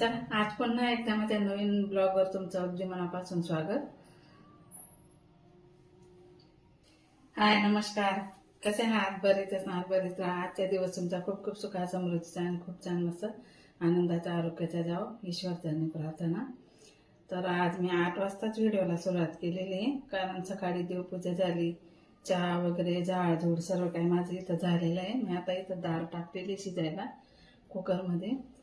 चला आज पुन्हा एकदा माझ्या नवीन ब्लॉगवर तुमचं अगदी मनापासून स्वागत. हाय नमस्कार. कसे आहात? बरेच असणार बरेच राहा. आजच्या दिवस तुमचा खूप खूप सुखा समृद्धीचा आणि खूप छान मस्त आनंदाचा आरोग्याचा जाव ईश्वरचरणी प्रार्थना. तर आज मी आठ वाजताच व्हिडिओला सुरुवात केलेली आहे. कारण सकाळी देवपूजा झाली चहा वगैरे झाडझूड सर्व काही माझं इथं झालेलं आहे. मी आता इथं डाळ टाकलेली शिजायला कुकरमध्ये.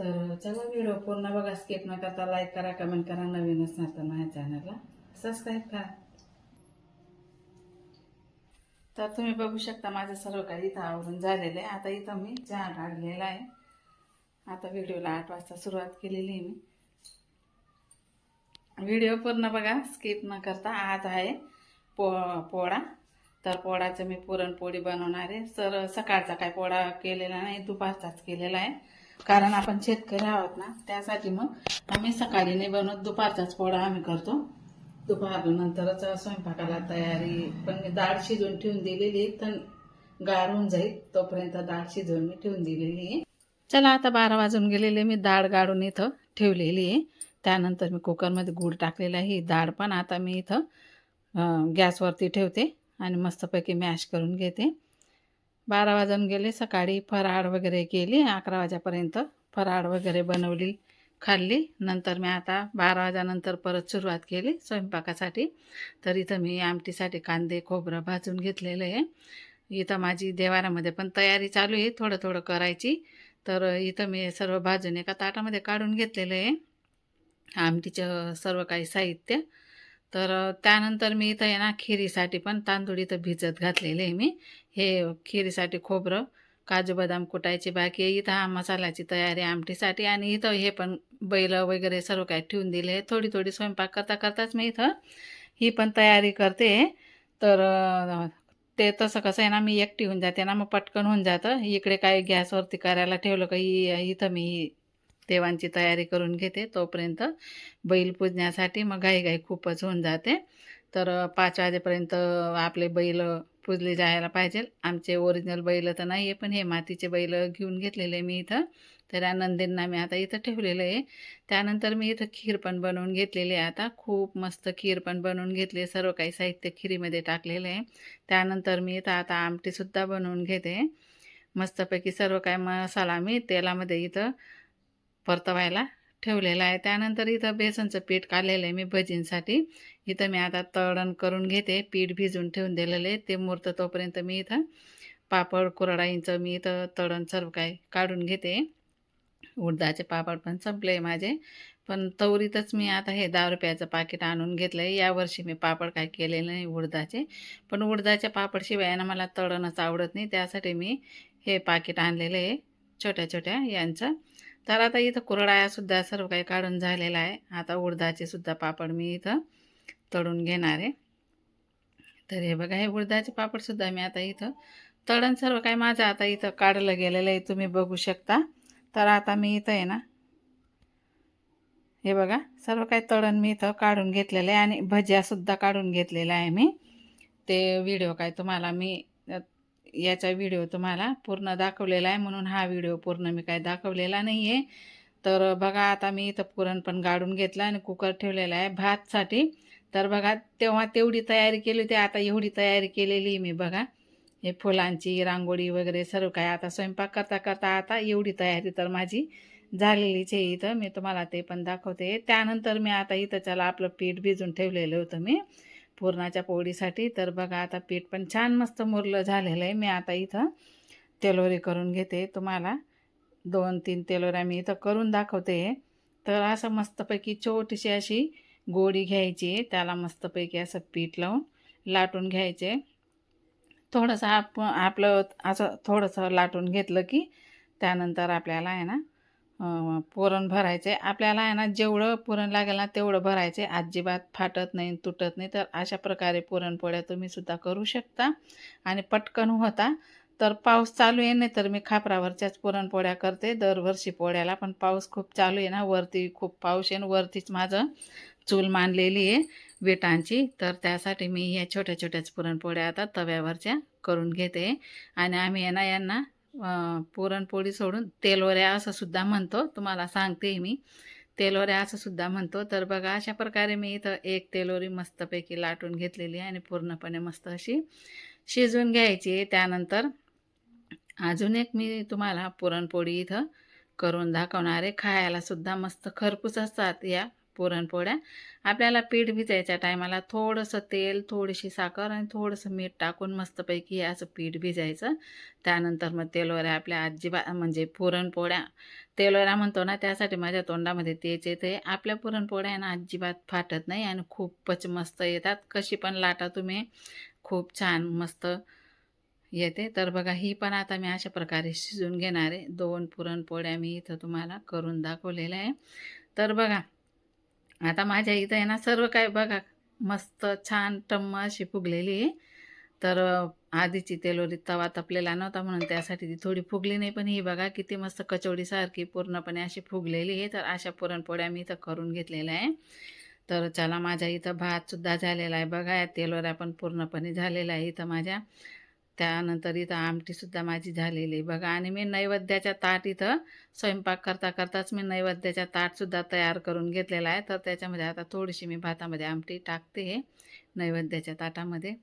तर चला व्हिडिओ पूर्ण बघा स्किप न करता लाईक करा कमेंट करा नवीन असणार तर माझ्या चॅनलला सबस्क्राईब करा. तर तुम्ही बघू शकता माझं सर्व काही इथं आवरून झालेलं आहे. आता इथं मी चहा काढलेला आहे. आता व्हिडिओला आठ वाजता सुरुवात केलेली आहे मी. व्हिडिओ पूर्ण बघा स्किप न करता आज आहे पो पोळा. तर पोळाचं मी पुरणपोळी बनवणार आहे. सर सकाळचा काय पोळा केलेला नाही दुपारचाच केलेला आहे. कारण आपण शेतकरी आहोत ना त्यासाठी मग आम्ही सकाळी नाही बनवत दुपारचाच पोळा आम्ही करतो. दुपार नंतरच स्वयंपाकाला तयारी पण मी डाळ शिजवून ठेवून दिलेली आहे तर गार होऊन जाईल तोपर्यंत डाळ शिजवून मी ठेवून दिलेली आहे. चला आता बारा वाजून गेलेले मी डाळ गाळून इथं ठेवलेली आहे. त्यानंतर मी कुकरमध्ये गूळ टाकलेला आहे डाळ पण आता मी इथं गॅसवरती ठेवते आणि मस्तपैकी मॅश करून घेते. बारा वाजून गेले. सकाळी फराळ वगैरे केली. अकरा वाजेपर्यंत फराळ वगैरे बनवली खाल्ली. नंतर मी आता बारा वाजानंतर परत सुरुवात केली स्वयंपाकासाठी. तर इथं मी आमटीसाठी कांदे खोबरं भाजून घेतलेलं आहे. इथं माझी देवाऱ्यामध्ये पण तयारी चालू आहे. थोडं थोडं करायची. तर इथं मी सर्व भाजून एका ताटामध्ये काढून घेतलेलं आहे. आमटीचं सर्व काही साहित्य. तर त्यानंतर मी इथं आहे ना खिरीसाठी पण तांदूळ इथं भिजत घातलेले आहे मी. हे खिरीसाठी खोबरं काजू बदाम कुटायची बाकी इथं हा मसाल्याची तयारी आमटीसाठी आणि इथं हे पण बैल वगैरे सर्व काही ठेवून दिले. थोडी थोडी स्वयंपाक करता करताच मी इथं ही पण तयारी करते. तर ते तसं कसं आहे ना मी एकटी होऊन जाते ना मग पटकन होऊन जातं. इकडे काय गॅसवरती करायला ठेवलं का इथं मी देवांची तयारी करून घेते. तोपर्यंत बैल पूजण्यासाठी मग घाईघाई खूपच होऊन जाते. तर पाच वाजेपर्यंत आपले बैल पुजले जायला पाहिजे आमचे ओरिजिनल बैल तर नाही आहे पण हे मातीचे बैल घेऊन घेतलेले मी इथं. तर या मी आता इथं ठेवलेलं आहे. त्यानंतर मी इथं खीर पण बनवून घेतलेली आहे आता. खूप मस्त खीर पण बनवून घेतली सर्व काही साहित्य खिरीमध्ये टाकलेलं आहे. त्यानंतर मी इथं आता आमटीसुद्धा बनवून घेते. मस्तपैकी सर्व काही मसाला मी तेलामध्ये इथं परतवायला ठेवलेला आहे. त्यानंतर इथं बेसनचं पीठ काढलेलं आहे मी भजींसाठी. इथं मी आता तळण करून घेते. पीठ भिजून ठेवून दिलेलं आहे. ते मुहूर्त तोपर्यंत मी इथं पापड कुरडाईंचं मी इथं तळण सर्व काय काढून घेते. उडदाचे पापड पण संपले माझे. पण तवरीतच मी आता हे दहा रुपयाचं पाकिट आणून घेतलं आहे यावर्षी मी पापड काय केलेलं नाही उडदाचे. पण उडदाच्या पापडशिवाय ना मला तळणच आवडत नाही. त्यासाठी मी हे पाकिट आणलेलं आहे. छोट्या छोट्या यांचं. तर आता इथं कुरडायासुद्धा सर्व काही काढून झालेलं आहे. आता उडदाचे सुद्धा पापड मी इथं तळून घेणार आहे. तर हे बघा हे उडदाचे पापडसुद्धा मी आता इथं तळण सर्व काय माझं आता इथं काढलं गेलेलं आहे. तुम्ही बघू शकता. तर आता मी इथं आहे ना हे बघा सर्व काही तळण मी इथं काढून घेतलेलं आहे आणि भज्यासुद्धा काढून घेतलेला आहे मी. ते व्हिडिओ काय तुम्हाला मी याचा व्हिडिओ तुम्हाला पूर्ण दाखवलेला आहे म्हणून हा व्हिडिओ पूर्ण मी काय दाखवलेला नाही आहे तर बघा आता मी इथं पुरण पण गाडून घेतला आणि कुकर ठेवलेला आहे भातसाठी. तर बघा तेव्हा तेवढी तयारी केली होती आता एवढी तयारी केलेली आहे मी बघा. हे फुलांची रांगोळी वगैरे सर्व काय आता स्वयंपाक करता करता आता एवढी तयारी तर माझी झालेलीच आहे इथं. मी तुम्हाला ते पण दाखवते. त्यानंतर मी आता इथं चला आपलं पीठ भिजून ठेवलेलं होतं मी. पुरणाच्या पोळीसाठी. तर बघा आता पीठ पण छान मस्त मुरलं झालेलं आहे. मी आता इथं तेलोरी करून घेते तुम्हाला. दोन तीन तेलोऱ्या मी इथं करून दाखवते. तर असं मस्तपैकी छोटीशी अशी गोडी घ्यायची. त्याला मस्तपैकी असं पीठ लावून लाटून घ्यायचे. थोडंसं आप आपलं असं थोडंसं लाटून घेतलं की त्यानंतर आपल्याला आहे ना पुरण भरायचे. आपल्याला आहे ना जेवढं पुरण लागेल ना तेवढं भरायचे. अजिबात फाटत नाही तुटत नाही. तर अशा प्रकारे पुरणपोळ्या तुम्ही सुद्धा करू शकता. आणि पटकन होता. तर पाऊस चालू आहे नाही तर मी खापरावरच्याच पुरणपोळ्या करते. दरवर्षी पोळ्याला पण पाऊस खूप चालू आहे ना. वरती खूप पाऊस आहे आणि वरतीच माझं चूल मांडलेली आहे विटांची. तर त्यासाठी मी ह्या छोट्या छोट्याच पुरणपोळ्या आता तव्यावरच्या करून घेते. आणि आम्ही यांना यांना पुरणपोळी सोडून तेलवऱ्या असं सुद्धा म्हणतो. तुम्हाला सांगते मी. तेलवऱ्या असं सुद्धा म्हणतो. तर बघा अशा प्रकारे मी इथं एक तेलोरी मस्तपैकी लाटून घेतलेली आहे आणि पूर्णपणे मस्त अशी शिजवून घ्यायची त्यानंतर अजून एक मी तुम्हाला पुरणपोळी इथं करून दाखवणार आहे. खायला सुद्धा मस्त खरपूस असतात या पुरणपोळ्या आपल्याला पीठ भिजायच्या टायमाला थोडंसं तेल थोडीशी साखर आणि थोडंसं मीठ टाकून मस्तपैकी हे असं पीठ भिजायचं. त्यानंतर मग तेलवऱ्या आपल्या आजीबा म्हणजे पुरणपोळ्या तेलवऱ्या म्हणतो ना त्यासाठी माझ्या तोंडामध्ये तेच येते आपल्या पुरणपोळ्या ना अजिबात फाटत नाही आणि खूपच मस्त येतात. कशी पण लाटा तुम्ही. खूप छान मस्त येते. तर बघा ही पण आता मी अशा प्रकारे शिजून घेणार आहे. दोन पुरणपोळ्या मी इथं तुम्हाला करून दाखवलेल्या आहे. तर बघा आता माझ्या इथं आहे ना सर्व काय बघा मस्त छान टम्म अशी फुगलेली आहे. तर आधीची तेलोरी तवा तपलेला नव्हता म्हणून त्यासाठी ती थोडी फुगली नाही पण ही बघा किती मस्त कचोडीसारखी पूर्णपणे अशी फुगलेली आहे. तर अशा पुरणपोळ्या मी इथं करून घेतलेल्या आहे. तर चला माझ्या इथं भातसुद्धा झालेला आहे. बघा या तेलोऱ्या पण पूर्णपणे झालेला आहे इथं माझ्या. त्यानंतर इथं आमटीसुद्धा माझी झालेली आहे. बघा आणि मी नैवेद्याच्या ताट इथं स्वयंपाक करता करताच मी नैवेद्याच्या ताटसुद्धा तयार करून घेतलेला आहे. तर त्याच्यामध्ये आता थोडीशी मी भातामध्ये आमटी टाकते नैवेद्याच्या ताटामध्ये.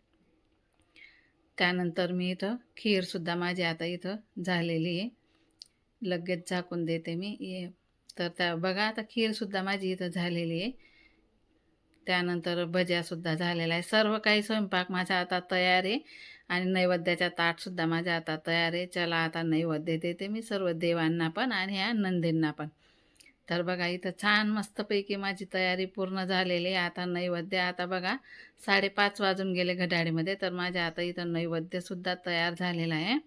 त्यानंतर मी इथं खीरसुद्धा माझी आता इथं झालेली आहे. लगेच झाकून देते मी. ये तर त्या बघा आता खीरसुद्धा माझी इथं झालेली आहे. त्यानंतर भज्यासुद्धा झालेला आहे. सर्व काही स्वयंपाक माझा आता तयार आहे. आणि नैवेद्याच्या ताटसुद्धा माझ्या आता तयार आहे. चला आता नैवेद्य देते मी सर्व देवांना पण आणि ह्या नंदींना पण. तर बघा इथं छान मस्तपैकी माझी तयारी पूर्ण झालेली आहे. आता नैवेद्य आता बघा साडेपाच वाजून गेले घड्याळीमध्ये. तर माझ्या आता इथं नैवेद्यसुद्धा तयार झालेला आहे.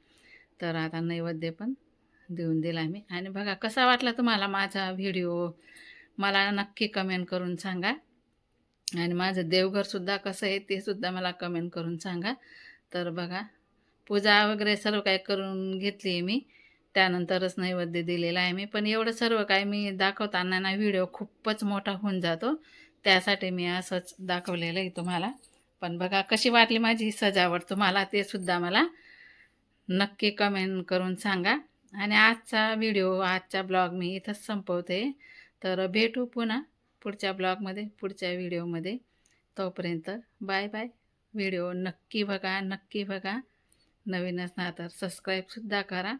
तर आता नैवेद्य पण देऊन दिला मी. आणि बघा कसा वाटला तुम्हाला माझा व्हिडिओ? मला नक्की कमेंट करून सांगा. आणि माझं देवघरसुद्धा कसं आहे ते सुद्धा मला कमेंट करून सांगा. तर बघा पूजा वगैरे सर्व काही करून घेतली आहे मी. त्यानंतरच नैवेद्य दिलेला आहे मी. पण एवढं सर्व काय मी दाखवताना ना व्हिडिओ खूपच मोठा होऊन जातो. त्यासाठी मी असंच दाखवलेलं आहे तुम्हाला. पण बघा कशी वाटली माझी सजावट तुम्हाला ते सुद्धा मला नक्की कमेंट करून सांगा. आणि आजचा व्हिडिओ आजचा ब्लॉग मी इथंच संपवते. तर भेटू पुन्हा पुढच्या ब्लॉगमध्ये पुढच्या व्हिडिओमध्ये. तोपर्यंत बाय बाय. व्हिडिओ नक्की बघा नक्की बघा. नवीन असणार तर सबस्क्राईबसुद्धा करा.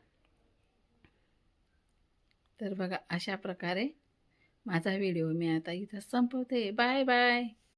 तर बघा अशा प्रकारे माझा व्हिडिओ मी आता इथं संपवते. Bye bye